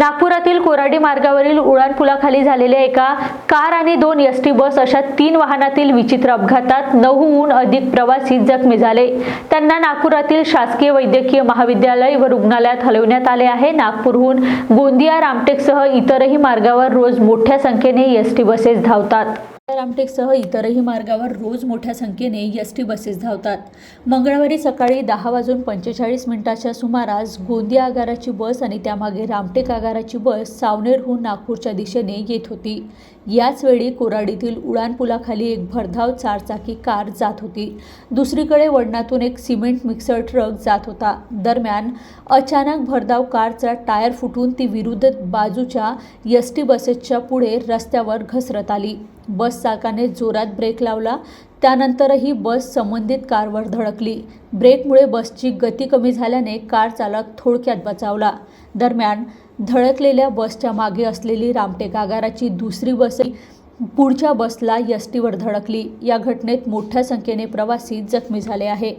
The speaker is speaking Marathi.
नागपुरातील कोराडी मार्गावरील उड्डाणपुलाखाली झालेल्या एका कार आणि दोन एस टी बस अशा तीन वाहनातील विचित्र अपघातात नऊहून अधिक प्रवासी जखमी झाले. त्यांना नागपुरातील शासकीय वैद्यकीय महाविद्यालय व रुग्णालयात हलवण्यात आले आहे. नागपूरहून गोंदिया रामटेकसह इतरही मार्गावर रोज मोठ्या संख्येने एस टी बसेस धावतात. रामटेकसह इतरही मार्गावर रोज मोठ्या संख्येने एस टी बसेस धावतात. मंगळवारी सकाळी दहा वाजून पंचेचाळीस मिनिटाच्या सुमारास गोंदिया आगाराची बस आणि त्यामागे रामटेक आगाराची बस सावनेरहून नागपूरच्या दिशेने येत होती. याचवेळी कोराडीतील उडाणपुलाखाली एक भरधाव चारचाकी कार जात होती. दुसरीकडे वडणातून एक सिमेंट मिक्सर ट्रक जात होता. दरम्यान अचानक भरधाव कारचा टायर फुटून ती विरुद्ध बाजूच्या एस टी बसेसच्या पुढे रस्त्यावर घसरत आली. बस चालकाने जोरात ब्रेक लावला. त्यानंतरही बस संबंधित कारवर धडकली. ब्रेकमुळे बसची गती कमी झाल्याने कार चालक थोडक्यात बचावला. दरम्यान धडकलेल्या बसच्या मागे असलेली रामटेक आगाराची दुसरी बसही पुढच्या बसला एस टीवर धडकली. या घटनेत मोठ्या संख्येने प्रवासी जखमी झाले आहे